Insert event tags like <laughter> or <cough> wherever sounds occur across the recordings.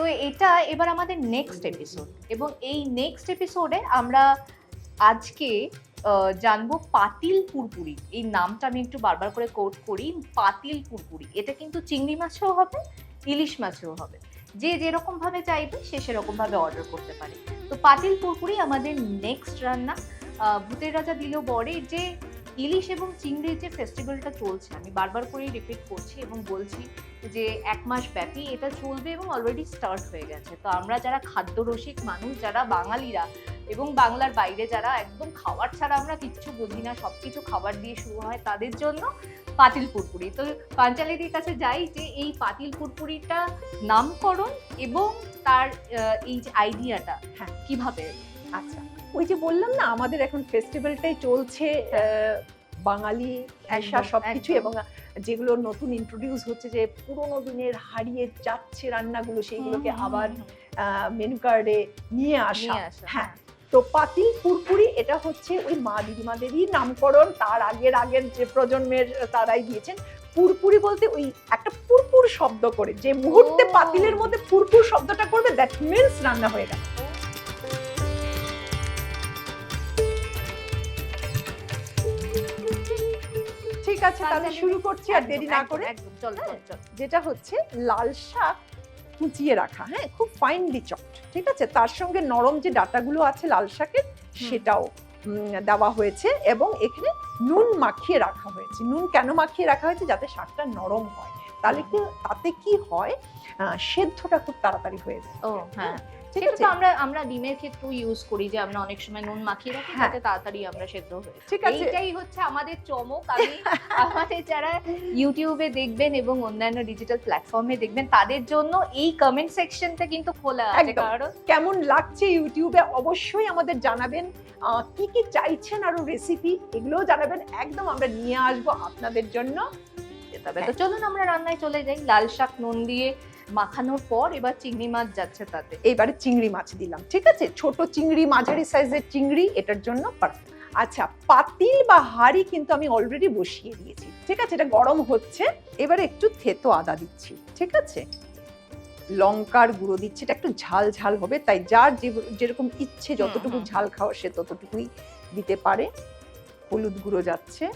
তো এটা এবার আমাদের নেক্সট এপিসোড এবং এই নেক্সট এপিসোডে আমরা আজকে জানব পাতিল পুরপুরি এই নামটা আমি একটু বারবার করে কোট করি, পাতিল পুরপুরি এটা কিন্তু চিংড়ি মাছেও হবে, ইলিশ মাছেও হবে। যে যেরকম ভাবে চাইবে, সে সেরকম ভাবে অর্ডার করতে পারে। তো পাতিল পুরপুরি আমাদের নেক্সট রান্না। ভূতের রাজা দিলেও বরে যে ইলিশ এবং চিংড়ির যে ফেস্টিভ্যালটা চলছে, আমি বারবার করেই রিপিট করছি এবং বলছি যে এক মাস ব্যাপী এটা চলবে এবং অলরেডি স্টার্ট হয়ে গেছে। তো আমরা যারা খাদ্যরসিক মানুষ, যারা বাঙালিরা এবং বাংলার বাইরে যারা একদম খাবার ছাড়া আমরা কিচ্ছু বুঝি না সব কিছু খাবার দিয়ে শুরু হয় তাদের জন্য পাতিল পুরপুরি। তো পাঞ্চালিদির কাছে যাই যে এই পাতিল পুরপুরিটা নামকরণ এবং তার এই যে আইডিয়াটা হ্যাঁ। কীভাবে? আচ্ছা। ওই যে বললাম না আমাদের এখন ফেস্টিভ্যালটাই চলছে বাঙালি ভাষা একদম, সবকিছু এবং যেগুলো নতুন ইন্ট্রোডিউস হচ্ছে যে পুরোনো দিনের হারিয়ে যাচ্ছে রান্নাগুলো সেইগুলোকে আবার মেনু কার্ডে নিয়ে আসা। হ্যাঁ তো পাতিল পুরপুরি এটা হচ্ছে ওই মা দিদিমাদেরই নামকরণ তার আগের আগের যে প্রজন্মের তারাই দিয়েছেন। পুরপুরি বলতে ওই একটা পুরপুর শব্দ করে যে মুহূর্তে পাতিলের মধ্যে পুরপুর শব্দটা করবে দ্যাট মিন্স রান্না হয়ে গেল। ঠিক আছে তাহলে শুরু করছি আর দেরি না করে। চল যেটা হচ্ছে লাল শাক কুচিয়ে রাখা হ্যাঁ খুব ফাইনলি চপড ঠিক আছে? তার সঙ্গে নরম যে ডাটাগুলো আছে লাল শাকের সেটাও দেওয়া হয়েছে এবং এখানে নুন মাখিয়ে রাখা হয়েছে। নুন কেন মাখিয়ে রাখা হয়েছে? যাতে শাকটা নরম হয়। তাহলে কি তাতে কি হয়? সেদ্ধটা খুব তাড়াতাড়ি হয়ে যায়। ও হ্যাঁ। সেটা তো আমরা আমরা ডিমের ক্ষেত্রেও ইউজ করি যে আমরা অনেক সময় নুন মাখিয়ে রাখি হ্যাঁ। যাতে তাড়াতাড়ি আমরা সেদ্ধ হয়ে ঠিক আছে। এইটাই হচ্ছে আমাদের চমক। আমি আমাদের যারা ইউটিউবে দেখবেন এবং অন্যান্য ডিজিটাল প্ল্যাটফর্মে দেখবেন তাদের জন্য এই কমেন্ট সেকশনটা কিন্তু খোলা আছে। কারণ কেমন লাগছে ইউটিউবে অবশ্যই আমাদের জানাবেন। আহ, কি কি চাইছেন আরও রেসিপি এগুলোও জানাবেন। একদম আমরা নিয়ে আসব আপনাদের জন্য। তবে তো চলুন আমরা রান্নায় চলে যাই। লাল শাক নুন দিয়ে মাখানোর পর এবার চিংড়ি মাছ যাচ্ছে তাতে। এবারে চিংড়ি মাছ দিলাম ঠিক আছে? ছোট চিংড়ি মাঝারি সাইজের চিংড়ি এটার জন্য পারফেক্ট আচ্ছা পাতিল বা হাঁড়ি কিন্তু আমি অলরেডি বসিয়ে দিয়েছি ঠিক আছে? এটা গরম হচ্ছে এবারে একটু থেতো আদা দিচ্ছি ঠিক আছে? লঙ্কার গুঁড়ো দিচ্ছি এটা একটু ঝাল ঝাল হবে তাই যার যে- যেরকম ইচ্ছে যতটুকু ঝাল খাওয়া সে ততটুকুই দিতে পারে। হলুদ গুঁড়ো যাচ্ছে।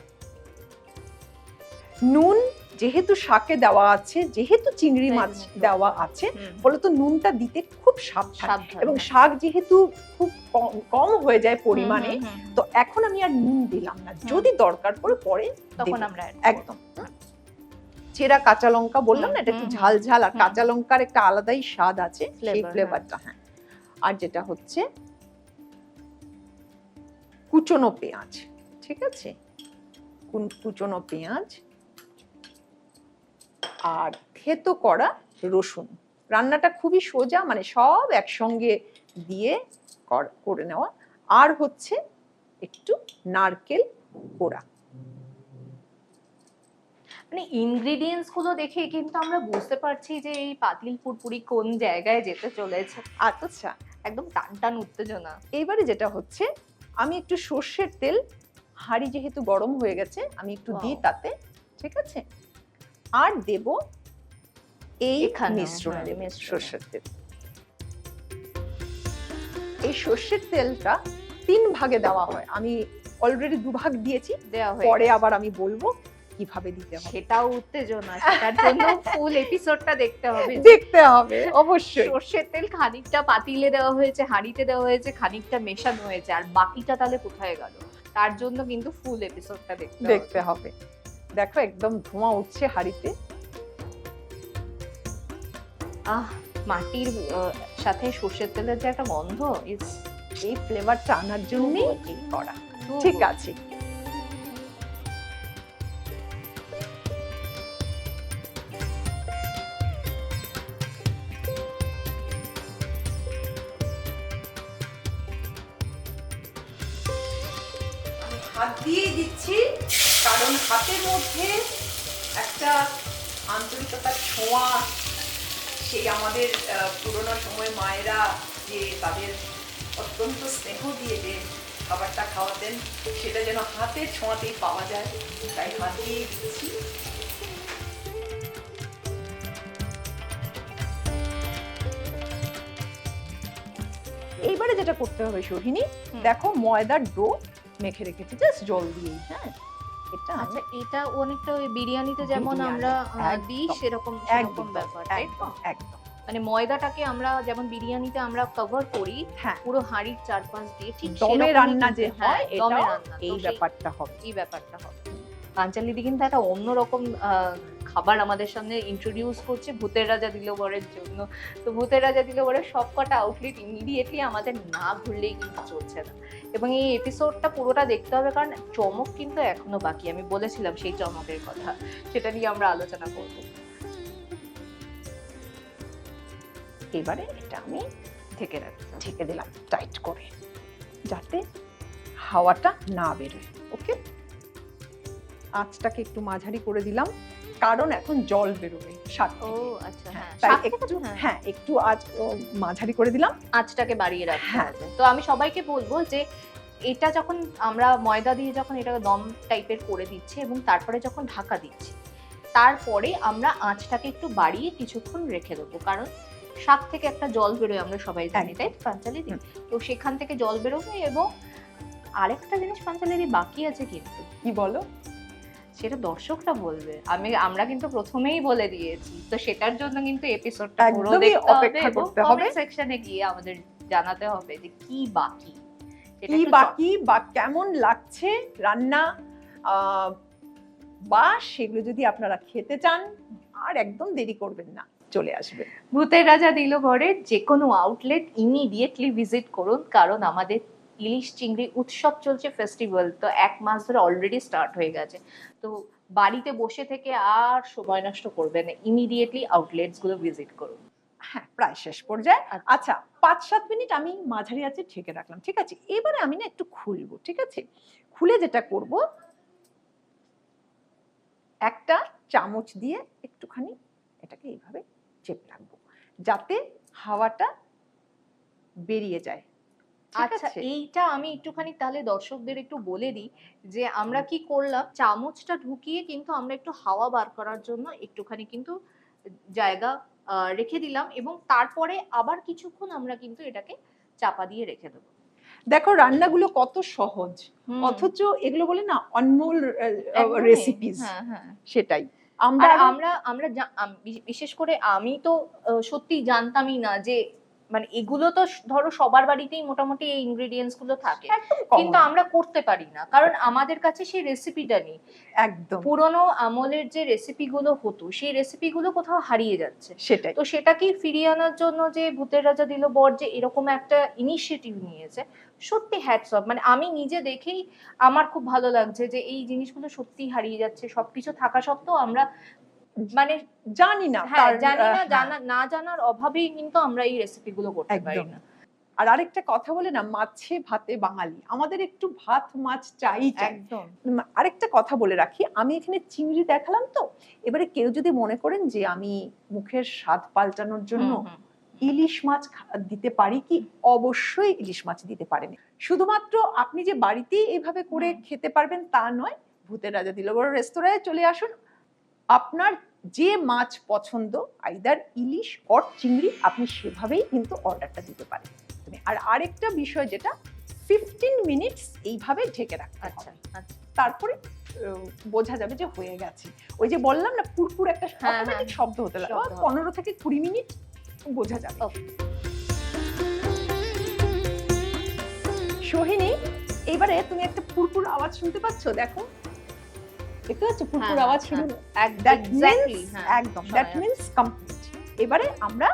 নুন যেহেতু শাকে দেওয়া আছে যেহেতু চিংড়ি মাছ দেওয়া আছে ফলত নুনটা দিতে খুব সাবধান এবং হ্যাঁ। শাক যেহেতু খুব কম কম হয়ে যায় পরিমাণে তো এখন আমি আর নুন দিলাম না। যদি দরকার পড়ে পরে তখন আমরা একদম। চেরা কাঁচা লঙ্কা বললাম না এটা একটু ঝাল ঝাল আর কাঁচা লঙ্কার একটা আলাদাই স্বাদ আছে সেই ফ্লেভারটা হ্যাঁ। আর যেটা হচ্ছে কুচনো পেঁয়াজ ঠিক আছে? কুচনো পেঁয়াজ আর থেতো করা রসুন। রান্নাটা খুবই সোজা মানে সব একসঙ্গে দিয়ে কর- করে নেওয়া। আর হচ্ছে একটু নারকেল কোড়া। মানে ইনগ্রেডিয়েন্টসগুলো দেখে কিন্তু আমরা বুঝতে পারছি যে এই পাতিল পুরপুরি কোন জায়গায় যেতে চলেছে। আচ্ছা। একদম টান টান উত্তেজনা। এইবারে যেটা হচ্ছে আমি একটু সর্ষের তেল হাঁড়ি যেহেতু গরম হয়ে গেছে আমি একটু দিই তাতে ঠিক আছে? আর দেব এই মিশ্রণে। হ্যাঁ। সর্ষের তেল। এই সর্ষের তেলটা তিন ভাগে দেওয়া হয়। আমি অলরেডি দুভাগ দিয়েছি। দেওয়া হয়ে পরে আবার আমি বলব কীভাবে দিতে হবে। সেটাও উত্তেজনা সেটার জন্য ফুল এপিসোডটা দেখতে হবে। দেখতে হবে অবশ্যই। সর্ষের তেল খানিকটা পাতিলে দেওয়া হয়েছে হাঁড়িতে দেওয়া হয়েছে খানিকটা মেশানো হয়েছে আর বাকিটা তাহলে কোথায় গেল? তার জন্য কিন্তু ফুল এপিসোডটা দেখতে দেখতে হবে। দেখো একদম ধোঁয়া উঠছে হাড়িতে। আহ মাটির সাথে সর্ষের তেলের যে একটা গন্ধ ইস এই ফ্লেভারটা আনার জন্যই করা ঠিক আছে। আন্তরিকতার ছোঁয়া সেই আমাদের পুরোনো সময় মায়েরা যে তাদের অত্যন্ত স্নেহ দিয়ে যে খাবারটা খাওয়াতেন সেটা যেন হাতের ছোঁয়াতেই পাওয়া যায় তাই হাত দিয়েই দিচ্ছি। এইবারে যেটা করতে হবে সোহিনী দেখো ময়দার ডো মেখে রেখেছি জাস্ট জল দিয়ে হ্যাঁ? এটা আচ্ছা এটা অনেকটা ওই বিরিয়ানিতে যেমন আমরা দিই সেরকম একদম ব্যাপার একদম একদম। মানে ময়দাটাকে আমরা যেমন বিরিয়ানিতে আমরা কভার করি হ্যাঁ। পুরো হাঁড়ির চারপাশ দিয়ে ঠিক দমে রান্না যে হ্যাঁ, হয় দমে রান্না এই ব্যাপারটা হবে। এই ব্যাপারটা হবে। পাঞ্চালিদি কিন্তু একটা অন্যরকম আহ, খাবার আমাদের সামনে ইন্ট্রোডিউস করছে, ভূতের রাজা দিলবরের জন্য। তো ভূতের রাজা দিলবরের সব কটা আউটলেট ইমিডিয়েটলি আমাদের না ঘুরলেই কিন্তু চলছে না। এবং এই এপিসোডটা পুরোটা দেখতে হবে, কারণ চমক কিন্তু এখনও বাকি। আমি বলেছিলাম সেই চমকের কথা, সেটা নিয়ে আমরা আলোচনা করব। এবারে এটা আমি রাখছি ঢেকে দিলাম টাইট করে, যাতে হাওয়াটা না বেরোয় ওকে আঁচটাকে একটু মাঝারি করে দিলাম। কারণ এখন জল বেরোবে শাক ও আচ্ছা হ্যাঁ, হ্যাঁ। একটু হ্যাঁ। হ্যাঁ একটু আজ মাঝারি করে দিলাম। আঁচটাকে বাড়িয়ে রাখতে হ্যাঁ। তো আমি সবাইকে বলব যে এটা যখন আমরা ময়দা দিয়ে যখন এটা দম টাইপের করে দিচ্ছি এবং তারপরে যখন ঢাকা দিচ্ছি তারপরে আমরা আঁচটাকে একটু বাড়িয়ে কিছুক্ষণ রেখে দেবো। কারণ শাক থেকে একটা জল বেরোয় আমরা সবাই জানি তাই পাঞ্চালি দি? হুম। তো সেখান থেকে জল বেরোবে এবং আরেকটা জিনিস পাঞ্চালি বাকি আছে কিন্তু। কি বলো? সেটা দর্শকরা বলবে। আমি আমরা কিন্তু প্রথমেই বলে দিয়েছি। তো সেটার জন্য কিন্তু এপিসোডটা পুরো দেখতে হবে এবং কমেন্ট সেকশনে গিয়ে আমাদের জানাতে হবে যে কি বাকি। কি বাকি বা কেমন লাগছে রান্না বা সেগুলো যদি আপনারা খেতে চান আর একদম দেরি করবেন না চলে আসবে। ভূতের রাজা দিল ঘরে যে কোনো আউটলেট ইমিডিয়েটলি ভিজিট করুন কারণ আমাদের ইলিশ চিংড়ি উৎসব চলছে ফেস্টিভ্যাল তো এক মাস ধরে অলরেডি স্টার্ট হয়ে গেছে। তো বাড়িতে বসে থেকে আর সময় নষ্ট করবেন না। ইমিডিয়েটলি আউটলেটসগুলো ভিজিট করুন। হ্যাঁ প্রায় শেষ পর্যায়ে। আচ্ছা। আচ্ছা পাঁচ সাত মিনিট আমি মাঝারি আছে ঢেকে রাখলাম ঠিক আছে? এবারে আমি না একটু খুলবো ঠিক আছে? খুলে যেটা করব একটা চামচ দিয়ে একটুখানি এটাকে এইভাবে চেপে রাখব যাতে হাওয়াটা বেরিয়ে যায়। ঠিক আচ্ছা এইটা আমি একটুখানি তাহলে দর্শকদের একটু বলে দিই যে আমরা কি করলাম চামচটা ঢুকিয়ে কিন্তু আমরা একটু হাওয়া বার করার জন্য একটুখানি কিন্তু জায়গা রেখে দিলাম এবং তারপরে আবার কিছুক্ষণ আমরা কিন্তু এটাকে চাপা দিয়ে রেখে দেবো। দেখো রান্নাগুলো কত সহজ। অথচ এগুলো বলে না অনমোল। রেসিপিস হ্যাঁ হ্যাঁ। সেটাই। আমরা আমরা আমরা বিশেষ করে আমি তো সত্যি জানতামই না যে মানে এগুলো তো ধরো সবার বাড়িতেই মোটামুটি এই ইনগ্রেডিয়েন্টসগুলো থাকে। কিন্তু আমরা করতে পারি না। কারণ আমাদের কাছে সেই রেসিপিটা নেই। একদম। পুরনো আমলের যে রেসিপিগুলো হতো সেই রেসিপিগুলো কোথাও হারিয়ে যাচ্ছে। সেটাই। তো সেটাকে ফিরিয়ে আনার জন্য যে ভূতের রাজা দিল বর যে এরকম একটা ইনিশিয়েটিভ নিয়েছে সত্যি হ্যাটস অফ মানে আমি নিজে দেখেই আমার খুব ভালো লাগছে যে এই জিনিসগুলো সত্যি হারিয়ে যাচ্ছে। সবকিছু থাকা সত্ত্বেও আমরা মানে জানি না হ্যাঁ জানি না জানা না জানার অভাবেই কিন্তু আমরা এই রেসিপিগুলো করতে পারি। না। আর আরেকটা কথা বলে না মাছে ভাতে বাঙালি। আমাদের একটু ভাত মাছ চাই একদম। আরেকটা কথা বলে রাখি আমি এখানে চিংড়ি দেখালাম তো এবারে কেউ যদি মনে করেন যে আমি মুখের স্বাদ পাল্টানোর জন্য। ইলিশ মাছ দিতে পারি কি? অবশ্যই ইলিশ মাছ দিতে পারেন। শুধুমাত্র আপনি যে বাড়িতেই এভাবে করে খেতে পারবেন তা নয় ভূতের রাজা দিল বড় রেস্তোরাঁয় চলে আসুন। আপনার যে মাছ পছন্দ আইদার ইলিশ অর চিংড়ি আপনি সেভাবেই কিন্তু অর্ডারটা দিতে পারেন। আর আরেকটা বিষয় যেটা ফিফটিন মিনিটস এইভাবে ঢেকে রাখতে আচ্ছা হবে। আচ্ছা তারপরে বোঝা যাবে যে হয়ে গেছে। ওই যে বললাম না পুরপুর একটা হ্যাঁ, অটোমেটিক হ্যাঁ। শব্দ হতে লাগে। পনেরো থেকে কুড়ি মিনিট বোঝা যাবে. সোহিনী এবারে তুমি একটা পুরপুর আওয়াজ শুনতে পাচ্ছ? দেখো। দেখতে পাচ্ছ পুরপুর হ্যাঁ, আওয়াজ হ্যাঁ, শুরু দ্যাট exactly, হ্যাঁ, একদম দ্যাট যাচ্ছে। কমপ্লিট এবারে আমরা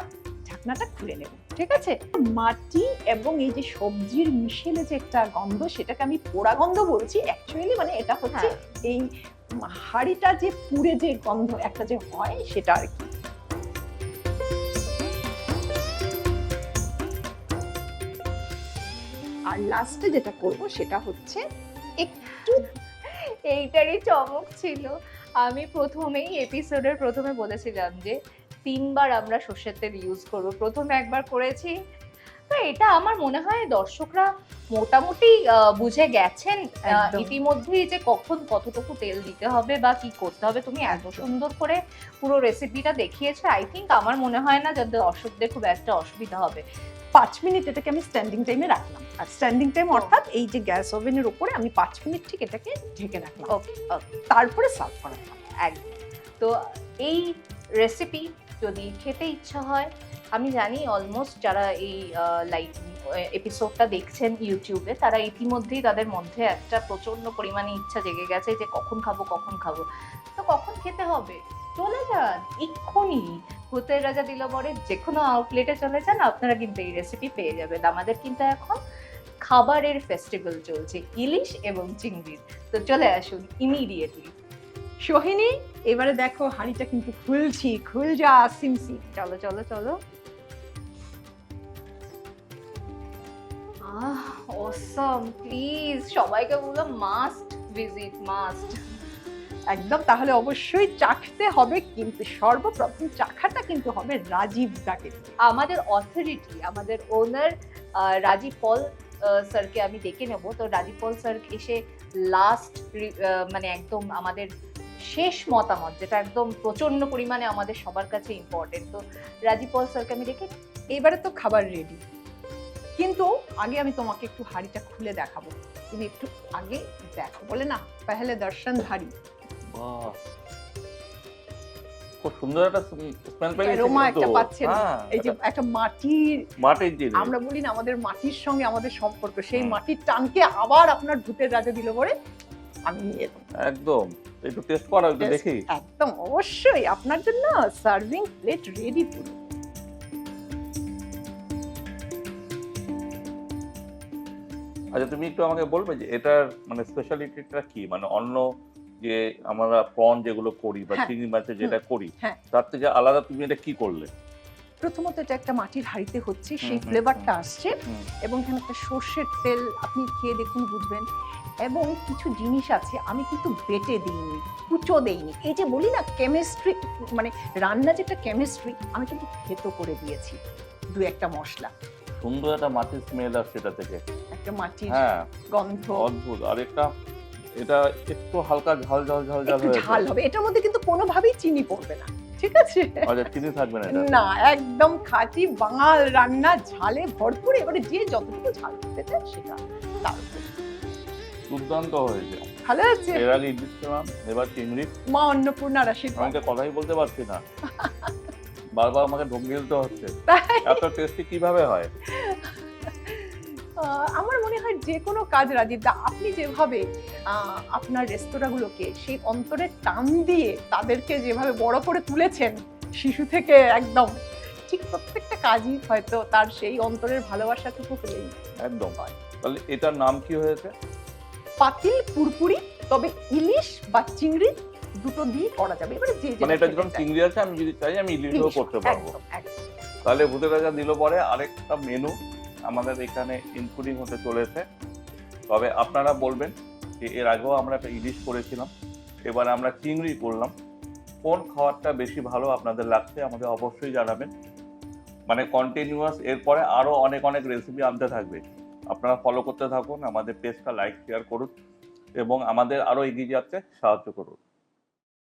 ঢাকনাটা খুলে নেব ঠিক আছে? মাটি এবং এই যে সবজির মিশেলে যে একটা গন্ধ সেটাকে আমি পোড়া গন্ধ বলছি। অ্যাকচুয়ালি মানে এটা হচ্ছে। এই হাড়িটা যে পুড়ে যে গন্ধ একটা যে হয় সেটা আর কি। আর লাস্টে যেটা করব সেটা হচ্ছে একটু এইটারই চমক ছিল। আমি প্রথমেই এপিসোডের প্রথমে বলেছিলাম যে তিনবার আমরা সর্ষের তেল ইউজ করব। প্রথমে একবার করেছি। তো এটা আমার মনে হয় দর্শকরা মোটামুটি বুঝে গেছেন। ইতিমধ্যেই যে কখন কতটুকু তেল দিতে হবে বা কি করতে হবে। তুমি এত সুন্দর করে পুরো রেসিপিটা দেখিয়েছো। আই থিঙ্ক আমার মনে হয় না যাতে দর্শকদের খুব একটা অসুবিধা হবে। পাঁচ মিনিট এটাকে আমি স্ট্যান্ডিং টাইমে রাখলাম। আর স্ট্যান্ডিং টাইম অর্থাৎ এই যে গ্যাস ওভেনের উপরে আমি পাঁচ মিনিট ঠিক এটাকে ঢেকে রাখলাম। ওকে ওকে তারপরে সার্ভ করা। একদম। তো এই রেসিপি যদি খেতে ইচ্ছা হয় আমি জানি অলমোস্ট যারা এই লাইক এপিসোডটা দেখছেন ইউটিউবে তারা ইতিমধ্যেই তাদের মধ্যে একটা প্রচণ্ড পরিমাণে ইচ্ছা জেগে গেছে যে কখন খাব কখন খাব। তো কখন খেতে হবে? চলে যান এক্ষুনি। ভূতের রাজা দিল বরে যে কোনো আউটলেটে চলে যান, আপনারা কিন্তু এই রেসিপি পেয়ে যাবেন। আমাদের কিন্তু এখন খাবারের ফেস্টিভ্যাল চলছে, ইলিশ এবং চিংড়ির তো চলে আসুন ইমিডিয়েটলি সোহিনী, এবারে দেখো হাঁড়িটা কিন্তু খুলছি খুল যা সিমসি চলো চলো চলো। আহ অসম প্লিজ সবাইকে বলো মাস্ট ভিজিট মাস্ট একদম, তাহলে অবশ্যই চাখতে হবে কিন্তু সর্বপ্রথম চাখাটা কিন্তু হবে রাজীব দাকে আমাদের অথরিটি আমাদের ওনার রাজীব পল স্যারকে আমি ডেকে নেব। তো রাজীব পল স্যার এসে লাস্ট মানে একদম আমাদের শেষ মতামত, যেটা একদম প্রচণ্ড পরিমাণে আমাদের সবার কাছে ইম্পর্টেন্ট তো রাজীব পল স্যারকে আমি ডেকে, এবারে তো খাবার রেডি কিন্তু আগে আমি তোমাকে একটু হাঁড়িটা খুলে দেখাবো। তুমি একটু আগে দেখো, বলে না, পেহলে দর্শন বাহ খুব সুন্দর একটা স্মেল পেয়ে Aroma একটা পাচ্ছেন। হ্যাঁ, এই যে একটা মাটির মাটির জিনিস। আমরা বলি না আমাদের মাটির সঙ্গে আমাদের সম্পর্ক। সেই মাটির টানকে আবার আপনার ভূতের রাজা দিল বলে আমি নিয়ে একদম। একটু টেস্ট করা একটু দেখি। একদম। অবশ্যই আপনার জন্য সার্ভিং প্লেট রেডি পুরো আচ্ছা তুমি একটু আমাকে বলবে যে এটার মানে স্পেশালিটিটা কি? মানে অন্য যে আমরা প্রন যেগুলো করি বা হ্যাঁ। চিংড়ি মাছের যেটা করি হ্যাঁ। তার থেকে আলাদা তুমি এটা কি করলে? প্রথমত এটা একটা মাটির হাঁড়িতে হচ্ছে সেই ফ্লেভারটা আসছে এবং এখানে একটা সর্ষের তেল আপনি খেয়ে দেখুন বুঝবেন। এবং কিছু জিনিস আছে আমি কিন্তু বেটে দিইনি কুচো দেইনি। এই যে বলি না কেমিস্ট্রি মানে রান্না যেটা কেমিস্ট্রি আমি কিন্তু থেতো করে দিয়েছি দু একটা মশলা। সুন্দর একটা মাটির স্মেল আসছে এটা থেকে। একটা মাটির হ্যাঁ। গন্ধ। অদ্ভুত। আর একটা এটা একটু হালকা ঝাল ঝাল ঝাল ঝাল ঝাল হবে। এটার মধ্যে কিন্তু কোনোভাবেই চিনি পড়বে না ঠিক আছে? আচ্ছা চিনি থাকবে না এটা? না একদম খাঁটি বাঙাল রান্না ঝালে ভরপুর। এবারে যে যতটুকু ঝাল খেতে চায় সেটা তার উপর। দুর্দান্ত হয়েছে। ভালো আছে এর আগে ইলিশ খেলাম এবার চিংড়ি। মা অন্নপূর্ণা আশীর্বাদ। আমি তো কথাই বলতে পারছি না। <laughs> বারবার আমাকে ঢোক গিলতে হচ্ছে। এত টেস্টি কীভাবে হয়? আমার মনে হয় যে কোনো কাজ দা আপনি যেভাবে আপনার রেস্তোরাঁগুলোকে সেই অন্তরের টান দিয়ে তাদেরকে যেভাবে বড় করে তুলেছেন শিশু থেকে একদম ঠিক প্রত্যেকটা কাজই হয়তো তার সেই অন্তরের ভালোবাসাটুকু পেলেই একদম। তাহলে এটার নাম কি হয়েছে? পাতিল পুরপুরি তবে ইলিশ বা চিংড়ি দুটো দিয়ে করা যাবে। এবারে যে মানে এটা যখন চিংড়ি আছে আমি যদি চাই আমি ইলিশও করতে পারব। তাহলে ভূতের রাজা দিল পরে আরেকটা মেনু আমাদের এখানে ইনক্লুডিং হতে চলেছে। তবে আপনারা বলবেন যে এর আগেও আমরা একটা ইলিশ করেছিলাম, এবার আমরা চিংড়ি করলাম। কোন খাবারটা বেশি ভালো আপনাদের লাগছে আমাদের অবশ্যই জানাবেন। মানে কন্টিনিউয়াস এরপরে আরও অনেক অনেক রেসিপি আনতে থাকবে। আপনারা ফলো করতে থাকুন, আমাদের পেজটা লাইক শেয়ার করুন এবং আমাদের আরও এগিয়ে যাচ্ছে সাহায্য করুন।